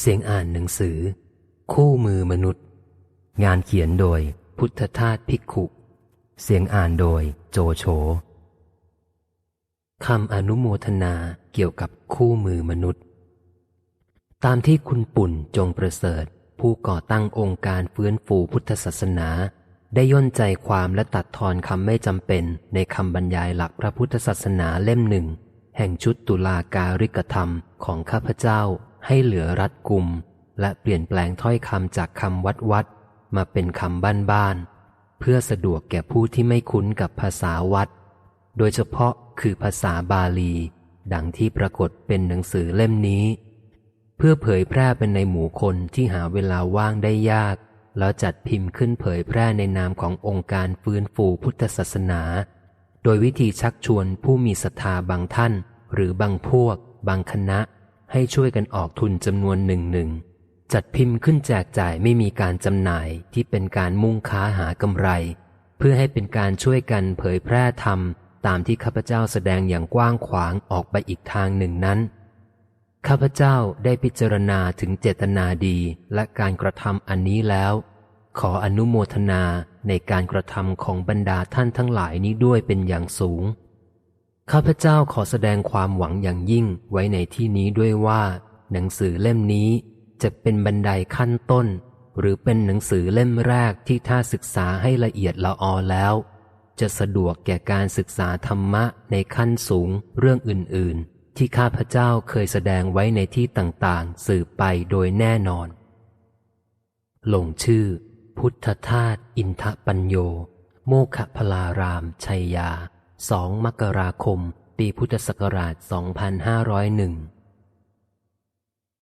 เสียงอ่านหนังสือ คู่มือมนุษย์ งานเขียนโดยพุทธทาสภิกขุ เสียงอ่านโดยโจโฉคำอนุโมทนาเกี่ยวกับคู่มือมนุษย์ ตามที่คุณปุ่นจงประเสริฐ ผู้ก่อตั้งองค์การฟื้นฟูพุทธศาสนา ได้ย่นใจความและตัดทอนคำไม่จำเป็นในคำบรรยายหลักพระพุทธศาสนาเล่มหนึ่ง แห่งชุดตุลาการิกธรรมของข้าพเจ้า ให้เหลือรัดกุม และเปลี่ยนแปลงถ้อยคำจากคำวัดวัดมาเป็นคำบ้านบ้านๆเพื่อสะดวกแก่ผู้ที่ไม่คุ้นกับภาษาวัด โดยเฉพาะคือภาษาบาลี ดังที่ปรากฏเป็นหนังสือเล่มนี้ เพื่อเผยแพร่เป็นในหมู่คนที่หาเวลาว่างได้ยาก แล้วจัดพิมพ์ขึ้นเผยแพร่ในนามขององค์การฟื้นฟูพุทธศาสนา โดยวิธีชักชวนผู้มีศรัทธาบางท่าน หรือบางพวก บางคณะ ให้ช่วยกันออกทุนจำนวนหนึ่งหนึ่งจัดพิมพ์ขึ้นแจกจ่ายไม่มีการจำหน่ายที่เป็นการมุ่งค้าหากำไร เพื่อให้เป็นการช่วยกันเผยแพร่ธรรม ตามที่ข้าพเจ้าแสดงอย่างกว้างขวางออกไปอีกทางหนึ่งนั้น ข้าพเจ้าได้พิจารณาถึงเจตนาดีและการกระทำอันนี้แล้ว ขออนุโมทนาในการกระทำของบรรดาท่านทั้งหลายนี้ด้วยเป็นอย่างสูง ข้าพเจ้าขอแสดงความหวังอย่างยิ่งไว้ในที่นี้ด้วยว่า หนังสือเล่มนี้จะเป็นบันไดขั้นต้น หรือเป็นหนังสือเล่มแรกที่ถ้าศึกษาให้ละเอียดละออแล้ว จะสะดวกแก่การศึกษาธรรมะในขั้นสูงเรื่องอื่น ๆ ที่ข้าพเจ้าเคยแสดงไว้ในที่ต่างๆ สืบไปโดยแน่นอน ลงชื่อ พุทธทาสอินทปัญโย โมคพลารามชัยยา 2 มกราคม ปีพุทธศักราช 2501